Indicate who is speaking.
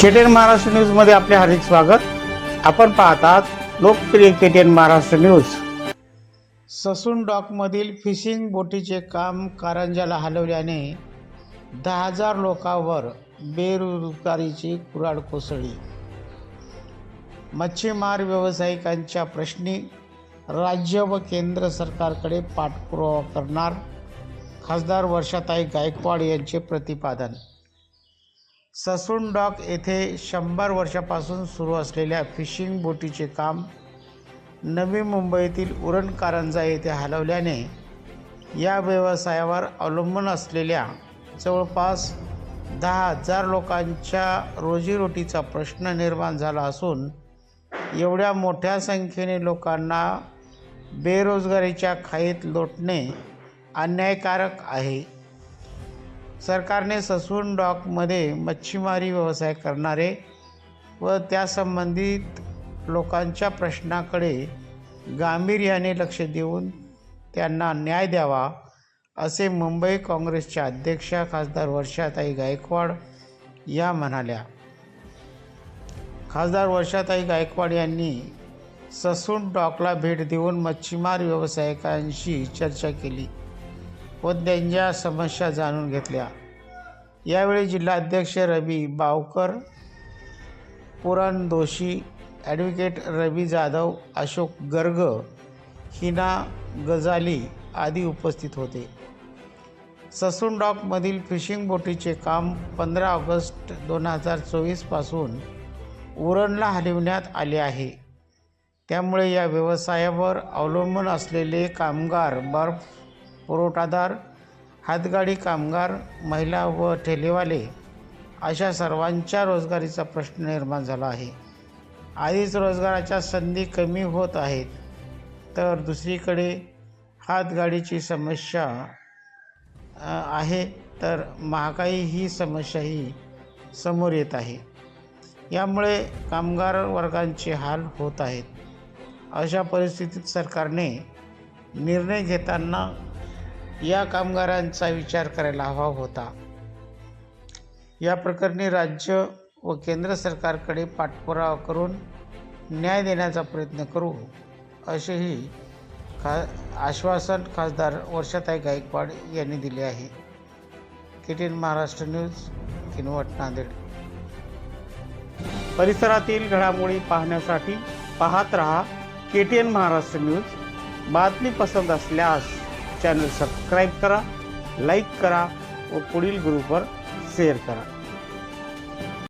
Speaker 1: KTN Maharashtra न्यूजमध्ये आपले हार्दिक स्वागत. आपण पाहतात लोकप्रिय KTN Maharashtra news Sassoon dock मधील फिशिंग बोटीचे काम कारंजाला हलवल्याने दहा हजार लोकांवर बेरोजगारीची कुराड कोसळली. मच्छीमार व्यावसायिकांच्या प्रश्नी राज्य व केंद्र सरकारकडे पाठपुरावा करणार खासदार वर्षाताई गायकवाड यांचे प्रतिपादन. ससून डॉक येथे शंभर वर्षापासून सुरू असलेल्या फिशिंग बोटीचे काम नवी मुंबईतील उरण कारंजा येथे हलवल्याने या व्यवसायावर अवलंबून असलेल्या जवळपास दहा हजार लोकांच्या रोजीरोटीचा प्रश्न निर्माण झाला असून एवढ्या मोठ्या संख्येने लोकांना बेरोजगारीच्या खाईत लोटणे अन्यायकारक आहे. सरकारने ससून डॉकमध्ये मच्छीमारी व्यवसाय करणारे व त्यासंबंधित लोकांच्या प्रश्नाकडे गांभीर्याने लक्ष देऊन त्यांना न्याय द्यावा असे मुंबई काँग्रेसच्या अध्यक्षा खासदार वर्षाताई गायकवाड या म्हणाल्या. खासदार वर्षाताई गायकवाड यांनी ससून डॉकला भेट देऊन मच्छीमार व्यावसायिकांशी चर्चा केली. व त्यांच्या समस्या जाणून घेतल्या. यावेळी जिल्हाध्यक्ष रवी बावकर पुरण दोषी ॲडव्होकेट रवी जाधव अशोक गर्ग हिना गजाली आदी उपस्थित होते. ससून डॉकमधील फिशिंग बोटीचे काम पंधरा ऑगस्ट दोन हजार चोवीसपासून उरणला हलविण्यात आले आहे. त्यामुळे या व्यवसायावर अवलंबून असलेले कामगार बर्फ पुरवठादार हातगाडी कामगार महिला व ठेलेवाले अशा सर्वांच्या रोजगारीचा प्रश्न निर्माण झाला आहे. आधीच रोजगाराच्या संधी कमी होत आहेत तर दुसरीकडे हातगाडीची समस्या आहे तर महागाई ही समस्याही समोर येत आहे. यामुळे कामगार वर्गांचे हाल होत आहेत. अशा परिस्थितीत सरकारने निर्णय घेताना या कामगारांचा विचार करायला हवा होता. या प्रकरणी राज्य व केंद्र सरकारकडे पाठपुरावा करून न्याय देण्याचा प्रयत्न करू असेही खा आश्वासन खासदार वर्षाताई गायकवाड यांनी दिले आहे. KTN Maharashtra news Kinwat Nanded. परिसरातील घडामोडी पाहण्यासाठी पाहत रहा K T N Maharashtra news. बातमी पसंत असल्यास चॅनल सबस्क्राईब करा लाईक करा व पुढील ग्रुपवर शेअर करा।